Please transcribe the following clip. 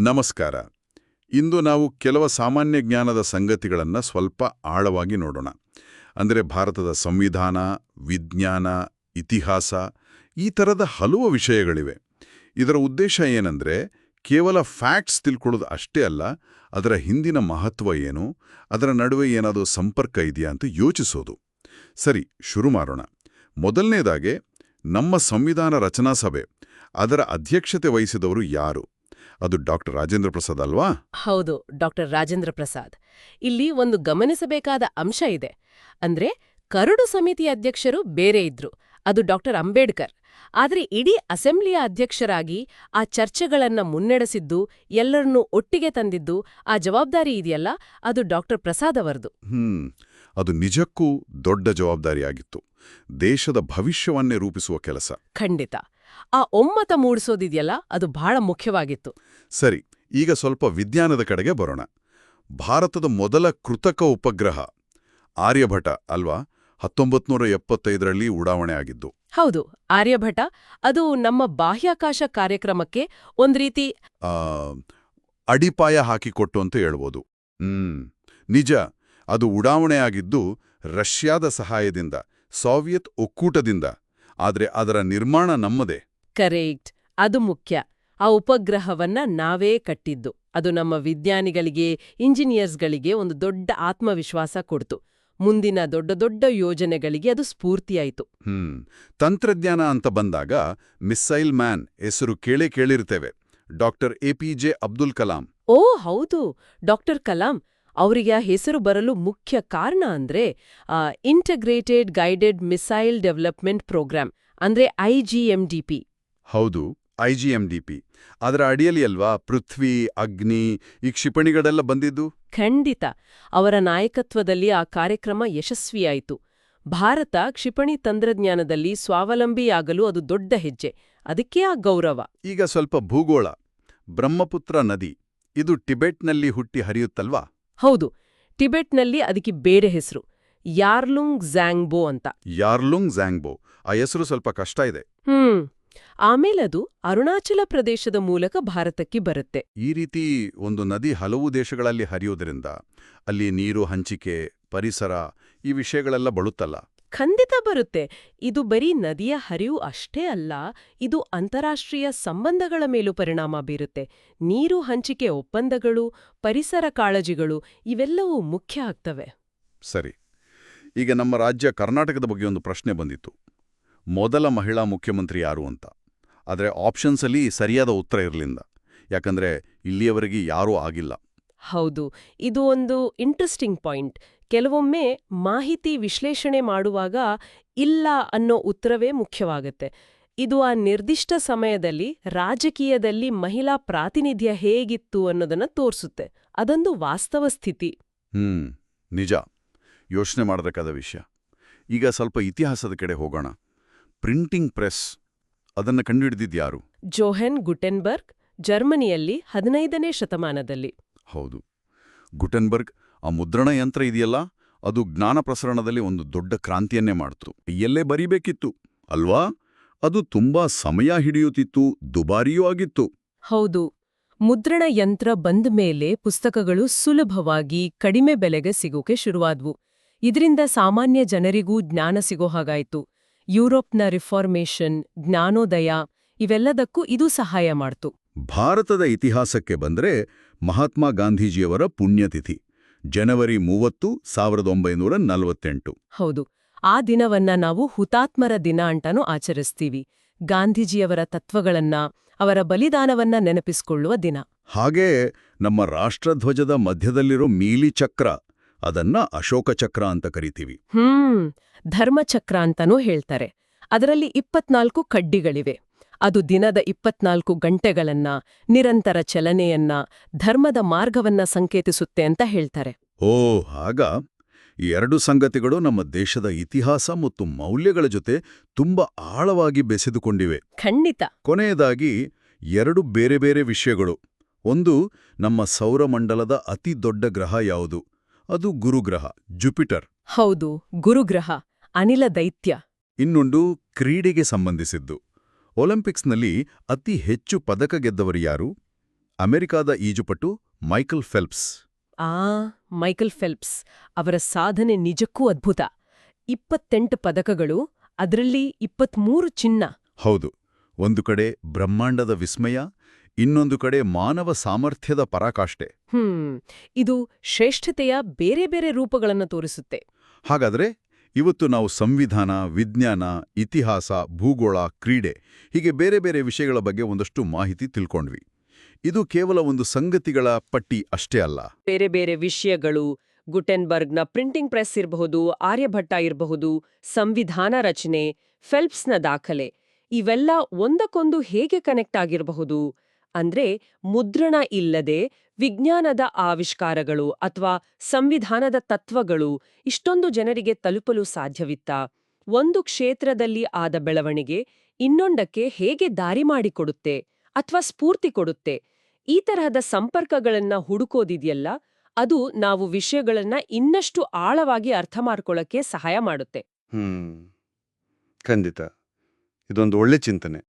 ನಮಸ್ಕಾರ. ಇಂದು ನಾವು ಕೆಲವು ಸಾಮಾನ್ಯ ಜ್ಞಾನದ ಸಂಗತಿಗಳನ್ನು ಸ್ವಲ್ಪ ಆಳವಾಗಿ ನೋಡೋಣ. ಅಂದರೆ ಭಾರತದ ಸಂವಿಧಾನ, ವಿಜ್ಞಾನ, ಇತಿಹಾಸ, ಈ ಥರದ ಹಲವು ವಿಷಯಗಳಿವೆ. ಇದರ ಉದ್ದೇಶ ಏನಂದ್ರೆ, ಕೇವಲ ಫ್ಯಾಕ್ಟ್ಸ್ ತಿಳ್ಕೊಳ್ಳೋದು ಅಷ್ಟೇ ಅಲ್ಲ, ಅದರ ಹಿಂದಿನ ಮಹತ್ವ ಏನು, ಅದರ ನಡುವೆ ಏನಾದರೂ ಸಂಪರ್ಕ ಇದೆಯಾ ಅಂತ ಯೋಚಿಸೋದು. ಸರಿ, ಶುರು ಮಾಡೋಣ. ಮೊದಲನೇದಾಗೆ, ನಮ್ಮ ಸಂವಿಧಾನ ರಚನಾ ಸಭೆ, ಅದರ ಅಧ್ಯಕ್ಷತೆ ವಹಿಸಿದವರು ಯಾರು? ಅದು ಡಾಕ್ಟರ್ ರಾಜೇಂದ್ರ ಪ್ರಸಾದ್ ಅಲ್ವಾ? ಹೌದು ಡಾಕ್ಟರ್ ರಾಜೇಂದ್ರ ಪ್ರಸಾದ್. ಇಲ್ಲಿ ಒಂದು ಗಮನಿಸಬೇಕಾದ ಅಂಶ ಇದೆ. ಅಂದ್ರೆ ಕರಡು ಸಮಿತಿ ಅಧ್ಯಕ್ಷರು ಬೇರೆ ಇದ್ರು. ಅದು ಡಾಕ್ಟರ್ ಅಂಬೇಡ್ಕರ್. ಆದರೆ ಇಡೀ ಅಸೆಂಬ್ಲಿಯ ಅಧ್ಯಕ್ಷರಾಗಿ ಆ ಚರ್ಚೆಗಳನ್ನ ಮುನ್ನಡೆಸಿದ್ದು ಎಲ್ಲರನ್ನೂ ಒಟ್ಟಿಗೆ ತಂದಿದ್ದು ಆ ಜವಾಬ್ದಾರಿ ಇದೆಯಲ್ಲ ಅದು ಡಾಕ್ಟರ್ ಪ್ರಸಾದ್ ಅವರದು. ಹ್ಮ್ ಅದು ನಿಜಕ್ಕೂ ದೊಡ್ಡ ಜವಾಬ್ದಾರಿಯಾಗಿತ್ತು. ದೇಶದ ಭವಿಷ್ಯವನ್ನೇ ರೂಪಿಸುವ ಕೆಲಸ. ಖಂಡಿತ. ಆ ಒಮ್ಮತ ಮೂಡಿಸೋದಿದೆಯಲ್ಲ ಅದು ಬಹಳ ಮುಖ್ಯವಾಗಿತ್ತು. ಸರಿ ಈಗ ಸ್ವಲ್ಪ ವಿಜ್ಞಾನದ ಕಡೆಗೆ ಬರೋಣ. ಭಾರತದ ಮೊದಲ ಕೃತಕ ಉಪಗ್ರಹ ಆರ್ಯಭಟ ಅಲ್ವಾ? ಹತ್ತೊಂಬತ್ತು ನೂರ ಎಪ್ಪತ್ತೈದರಲ್ಲಿ ಉಡಾವಣೆ ಆಗಿದ್ದು. ಹೌದು ಆರ್ಯಭಟ ಅದು ನಮ್ಮ ಬಾಹ್ಯಾಕಾಶ ಕಾರ್ಯಕ್ರಮಕ್ಕೆ ಒಂದ್ ರೀತಿ ಅಡಿಪಾಯ ಹಾಕಿಕೊಟ್ಟು ಅಂತ ಹೇಳ್ಬೋದು. ಹ್ಮ್ ನಿಜ ಅದು ಉಡಾವಣೆ ಆಗಿದ್ದು ರಷ್ಯಾದ ಸಹಾಯದಿಂದ ಸೋವಿಯತ್ ಒಕ್ಕೂಟದಿಂದ. ಆದರೆ ಅದರ ನಿರ್ಮಾಣ ನಮ್ಮದೇ. ಕರೆಕ್ಟ್ ಅದು ಮುಖ್ಯ. ಆ ಉಪಗ್ರಹವನ್ನ ನಾವೇ ಕಟ್ಟಿದ್ದು. ಅದು ನಮ್ಮ ವಿಜ್ಞಾನಿಗಳಿಗೆ ಇಂಜಿನಿಯರ್ಸ್ಗಳಿಗೆ ಒಂದು ದೊಡ್ಡ ಆತ್ಮವಿಶ್ವಾಸ ಕೊಡ್ತು. ಮುಂದಿನ ದೊಡ್ಡ ದೊಡ್ಡ ಯೋಜನೆಗಳಿಗೆ ಅದು ಸ್ಫೂರ್ತಿಯಾಯಿತು. ಹ್ಮ್. ತಂತ್ರಜ್ಞಾನ ಅಂತ ಬಂದಾಗ ಮಿಸೈಲ್ ಮ್ಯಾನ್ ಹೆಸರು ಕೇಳೇ ಕೇಳಿರ್ತೇವೆ. Doctor APJ Abdul Kalam. ಓ ಹೌದು. ಡಾಕ್ಟರ್ ಕಲಾಂ ಅವರಿಗೆ ಆ ಹೆಸರು ಬರಲು ಮುಖ್ಯ ಕಾರಣ ಅಂದ್ರೆ integrated guided missile development program ಅಂದ್ರೆ ಐಜಿಎಂಡಿಪಿ ಹೌದು ಐಜಿಎಂಡಿಪಿ ಅದರ ಅಡಿಯಲ್ಲಿ ಅಲ್ವಾ ಪೃಥ್ವಿ ಅಗ್ನಿ ಈ ಕ್ಷಿಪಣಿಗಳೆಲ್ಲ ಬಂದಿದ್ದು? ಖಂಡಿತ. ಅವರ ನಾಯಕತ್ವದಲ್ಲಿ ಆ ಕಾರ್ಯಕ್ರಮ ಯಶಸ್ವಿಯಾಯಿತು. ಭಾರತ ಕ್ಷಿಪಣಿ ತಂತ್ರಜ್ಞಾನದಲ್ಲಿ ಸ್ವಾವಲಂಬಿಯಾಗಲು ಅದು ದೊಡ್ಡ ಹೆಜ್ಜೆ. ಅದಕ್ಕೆ ಆ ಗೌರವ. ಈಗ ಸ್ವಲ್ಪ ಭೂಗೋಳ. ಬ್ರಹ್ಮಪುತ್ರ ನದಿ. ಇದು ಟಿಬೆಟ್ನಲ್ಲಿ ಹುಟ್ಟಿ ಹರಿಯುತ್ತಲ್ವಾ? ಹೌದು. ಟಿಬೆಟ್ನಲ್ಲಿ ಅದಕ್ಕೆ ಬೇರೆ ಹೆಸರು. ಯಾರ್ಲುಂಗ್ ಝ್ಯಾಂಗ್ಬೋ ಅಂತ. ಯಾರ್ಲುಂಗ್ ಝ್ಯಾಂಗ್ಬೋ ಆ ಹೆಸರು ಸ್ವಲ್ಪ ಕಷ್ಟ ಇದೆ. ಹ್ಮ್. ಆಮೇಲದು ಅರುಣಾಚಲ ಪ್ರದೇಶದ ಮೂಲಕ ಭಾರತಕ್ಕೆ ಬರುತ್ತೆ. ಈ ರೀತಿ ಒಂದು ನದಿ ಹಲವು ದೇಶಗಳಲ್ಲಿ ಹರಿಯೋದ್ರಿಂದ ಅಲ್ಲಿ ನೀರು ಹಂಚಿಕೆ ಪರಿಸರ ಈ ವಿಷಯಗಳೆಲ್ಲ ಬಳುತ್ತಲ್ಲ. ಖಂಡಿತ ಬರುತ್ತೆ. ಇದು ಬರೀ ನದಿಯ ಹರಿವು ಅಷ್ಟೇ ಅಲ್ಲ ಇದು ಅಂತಾರಾಷ್ಟ್ರೀಯ ಸಂಬಂಧಗಳ ಮೇಲೂ ಪರಿಣಾಮ ಬೀರುತ್ತೆ. ನೀರು ಹಂಚಿಕೆ ಒಪ್ಪಂದಗಳು ಪರಿಸರ ಕಾಳಜಿಗಳು ಇವೆಲ್ಲವೂ ಮುಖ್ಯ ಆಗ್ತವೆ. ಸರಿ. ಈಗ ನಮ್ಮ ರಾಜ್ಯ ಕರ್ನಾಟಕದ ಬಗ್ಗೆ ಒಂದು ಪ್ರಶ್ನೆ ಬಂದಿತ್ತು. ಮೊದಲ ಮಹಿಳಾ ಮುಖ್ಯಮಂತ್ರಿ ಯಾರು ಅಂತ. ಆದರೆ ಆಪ್ಷನ್ಸಲ್ಲಿ ಸರಿಯಾದ ಉತ್ತರ ಇರಲಿಲ್ಲ. ಯಾಕಂದ್ರೆ ಇಲ್ಲಿಯವರೆಗೆ ಯಾರೂ ಆಗಿಲ್ಲ. ಹೌದು ಇದು ಒಂದು ಇಂಟ್ರೆಸ್ಟಿಂಗ್ ಪಾಯಿಂಟ್ ಕೆಲವೊಮ್ಮೆ ಮಾಹಿತಿ ವಿಶ್ಲೇಷಣೆ ಮಾಡುವಾಗ ಇಲ್ಲ ಅನ್ನೋ ಉತ್ತರವೇ ಮುಖ್ಯವಾಗುತ್ತೆ. ಇದು ಆ ನಿರ್ದಿಷ್ಟ ಸಮಯದಲ್ಲಿ ರಾಜಕೀಯದಲ್ಲಿ ಮಹಿಳಾ ಪ್ರಾತಿನಿಧ್ಯ ಹೇಗಿತ್ತು ಅನ್ನೋದನ್ನ ತೋರಿಸುತ್ತೆ. ಅದೊಂದು ವಾಸ್ತವ ಸ್ಥಿತಿ. ಹ್ಮ್ ನಿಜ. ಯೋಚನೆ ಮಾಡಬೇಕಾದ ವಿಷಯ. ಈಗ ಸ್ವಲ್ಪ ಇತಿಹಾಸದ ಕಡೆ ಹೋಗೋಣ. ಪ್ರಿಂಟಿಂಗ್ ಪ್ರೆಸ್ ಅದನ್ನು ಕಂಡುಹಿಡಿದಿದ್ಯಾರು ಜೋಹೆನ್ ಗುಟೆನ್ಬರ್ಗ್ ಜರ್ಮನಿಯಲ್ಲಿ ಹದಿನೈದನೇ ಶತಮಾನದಲ್ಲಿ. ಹೌದು. ಗುಟೆನ್ಬರ್ಗ್ ಆ ಮುದ್ರಣ ಯಂತ್ರ ಇದೆಯಲ್ಲ? ಅದು ಜ್ಞಾನ ಪ್ರಸರಣದಲ್ಲಿ ಒಂದು ದೊಡ್ಡ ಕ್ರಾಂತಿಯನ್ನೇ ಮಾಡ್ತು. ಎಲ್ಲೇ ಬರೀಬೇಕಿತ್ತು ಅಲ್ವಾ? ಅದು ತುಂಬಾ ಸಮಯ ಹಿಡಿಯುತ್ತಿತ್ತು ದುಬಾರಿಯೂ ಆಗಿತ್ತು. ಹೌದು. ಮುದ್ರಣ ಯಂತ್ರ ಬಂದ ಮೇಲೆ ಪುಸ್ತಕಗಳು ಸುಲಭವಾಗಿ ಕಡಿಮೆ ಬೆಲೆಗೆ ಸಿಗೋಕೆ ಶುರುವಾದ್ವು. ಇದರಿಂದ ಸಾಮಾನ್ಯ ಜನರಿಗೂ ಜ್ಞಾನ ಸಿಗೋ ಹಾಗಾಯ್ತು. ಯುರೋಪ್ನ ರಿಫಾರ್ಮೇಷನ್ ಜ್ಞಾನೋದಯ ಇವೆಲ್ಲದಕ್ಕೂ ಇದು ಸಹಾಯ ಮಾಡ್ತು. ಭಾರತದ ಇತಿಹಾಸಕ್ಕೆ ಬಂದ್ರೆ ಮಹಾತ್ಮ ಗಾಂಧೀಜಿಯವರ ಪುಣ್ಯತಿಥಿ ಜನವರಿ ಮೂವತ್ತು ಸಾವಿರದ ಒಂಬೈನೂರ ನಲವತ್ತೆಂಟು. ಹೌದು ಆ ದಿನವನ್ನ ನಾವು ಹುತಾತ್ಮರ ದಿನ ಅಂತಾನೂ ಆಚರಿಸ್ತೀವಿ. ಗಾಂಧೀಜಿಯವರ ತತ್ವಗಳನ್ನ ಅವರ ಬಲಿದಾನವನ್ನ ನೆನಪಿಸ್ಕೊಳ್ಳುವ ದಿನ. ಹಾಗೇ ನಮ್ಮ ರಾಷ್ಟ್ರಧ್ವಜದ ಮಧ್ಯದಲ್ಲಿರೋ ಮೀಲಿ ಚಕ್ರ ಅದನ್ನ ಅಶೋಕ ಚಕ್ರ ಅಂತ ಕರಿತೀವಿ. ಹ್ಮ್ ಧರ್ಮಚಕ್ರ ಅಂತಾನೂ ಹೇಳ್ತಾರೆ. ಅದರಲ್ಲಿ ಇಪ್ಪತ್ನಾಲ್ಕು ಕಡ್ಡಿಗಳಿವೆ. ಅದು ದಿನದ ಇಪ್ಪತ್ನಾಲ್ಕು ಗಂಟೆಗಳನ್ನ ನಿರಂತರ ಚಲನೆಯನ್ನ ಧರ್ಮದ ಮಾರ್ಗವನ್ನ ಸಂಕೇತಿಸುತ್ತೆ ಅಂತ ಹೇಳ್ತಾರೆ. ಓ ಹಾಗ. ಈ ಎರಡು ಸಂಗತಿಗಳು ನಮ್ಮ ದೇಶದ ಇತಿಹಾಸ ಮತ್ತು ಮೌಲ್ಯಗಳ ಜೊತೆ ತುಂಬಾ ಆಳವಾಗಿ ಬೆಸೆದುಕೊಂಡಿವೆ. ಖಂಡಿತ. ಕೊನೆಯದಾಗಿ ಎರಡು ಬೇರೆ ಬೇರೆ ವಿಷಯಗಳು. ಒಂದು ನಮ್ಮ ಸೌರಮಂಡಲದ ಅತಿ ದೊಡ್ಡ ಗ್ರಹ ಯಾವುದು? ಅದು ಗುರುಗ್ರಹ ಜುಪಿಟರ್. ಹೌದು ಗುರುಗ್ರಹ ಅನಿಲ ದೈತ್ಯ. ಇನ್ನೊಂದು ಕ್ರೀಡೆಗೆ ಸಂಬಂಧಿಸಿದ್ದು. ಒಲಿಂಪಿಕ್ಸ್ನಲ್ಲಿ ಅತಿ ಹೆಚ್ಚು ಪದಕ ಗೆದ್ದವರು ಯಾರು? ಅಮೆರಿಕಾದ ಈಜುಪಟು ಮೈಕಲ್ ಫೆಲ್ಪ್ಸ್. ಆ ಮೈಕಲ್ ಫೆಲ್ಪ್ಸ್ ಅವರ ಸಾಧನೆ ನಿಜಕ್ಕೂ ಅದ್ಭುತ. ಇಪ್ಪತ್ತೆಂಟು ಪದಕಗಳು ಅದರಲ್ಲಿ ಇಪ್ಪತ್ಮೂರು ಚಿನ್ನ. ಹೌದು ಒಂದು ಕಡೆ ಬ್ರಹ್ಮಾಂಡದ ವಿಸ್ಮಯ ಇನ್ನೊಂದು ಕಡೆ ಮಾನವ ಸಾಮರ್ಥ್ಯದ ಪರಾಕಾಷ್ಠೆ. ಹ್ಮ್ ಇದು ಶ್ರೇಷ್ಠತೆಯ ಬೇರೆ ಬೇರೆ ರೂಪಗಳನ್ನು ತೋರಿಸುತ್ತೆ. ಹಾಗಾದ್ರೆ ಇವತ್ತು ನಾವು ಸಂವಿಧಾನ ವಿಜ್ಞಾನ ಇತಿಹಾಸ ಭೂಗೋಳ ಕ್ರೀಡೆ ಹೀಗೆ ಬೇರೆ ಬೇರೆ ವಿಷಯಗಳ ಬಗ್ಗೆ ಒಂದಷ್ಟು ಮಾಹಿತಿ ತಿಳ್ಕೊಂಡ್ವಿ. ಇದು ಕೇವಲ ಒಂದು ಸಂಗತಿಗಳ ಪಟ್ಟಿ ಅಷ್ಟೇ ಅಲ್ಲ. ಬೇರೆ ಬೇರೆ ವಿಷಯಗಳು ಗುಟೆನ್ಬರ್ಗ್ನ ಪ್ರಿಂಟಿಂಗ್ ಪ್ರೆಸ್ ಇರಬಹುದು ಆರ್ಯಭಟ್ಟ ಇರಬಹುದು ಸಂವಿಧಾನ ರಚನೆ ಫೆಲ್ಪ್ಸ್ನ ದಾಖಲೆ ಇವೆಲ್ಲ ಒಂದಕ್ಕೊಂದು ಹೇಗೆ ಕನೆಕ್ಟ್ ಆಗಿರಬಹುದು? ಅಂದ್ರೆ ಮುದ್ರಣ ಇಲ್ಲದೆ ವಿಜ್ಞಾನದ ಆವಿಷ್ಕಾರಗಳು ಅಥವಾ ಸಂವಿಧಾನದ ತತ್ವಗಳು ಇಷ್ಟೊಂದು ಜನರಿಗೆ ತಲುಪಲು ಸಾಧ್ಯವಿತ್ತ? ಒಂದು ಕ್ಷೇತ್ರದಲ್ಲಿ ಆದ ಬೆಳವಣಿಗೆ ಇನ್ನೊಂದಕ್ಕೆ ಹೇಗೆ ದಾರಿ ಮಾಡಿಕೊಡುತ್ತೆ ಅಥವಾ ಸ್ಫೂರ್ತಿ ಕೊಡುತ್ತೆ? ಈ ತರಹದ ಸಂಪರ್ಕಗಳನ್ನು ಹುಡುಕೋದಿದೆಯಲ್ಲ, ಅದು ನಾವು ವಿಷಯಗಳನ್ನ ಇನ್ನಷ್ಟು ಆಳವಾಗಿ ಅರ್ಥ ಮಾಡ್ಕೊಳ್ಳಕ್ಕೆ ಸಹಾಯ ಮಾಡುತ್ತೆ. ಹ್ಮ್. ಖಂಡಿತ. ಇದೊಂದು ಒಳ್ಳೆ ಚಿಂತನೆ.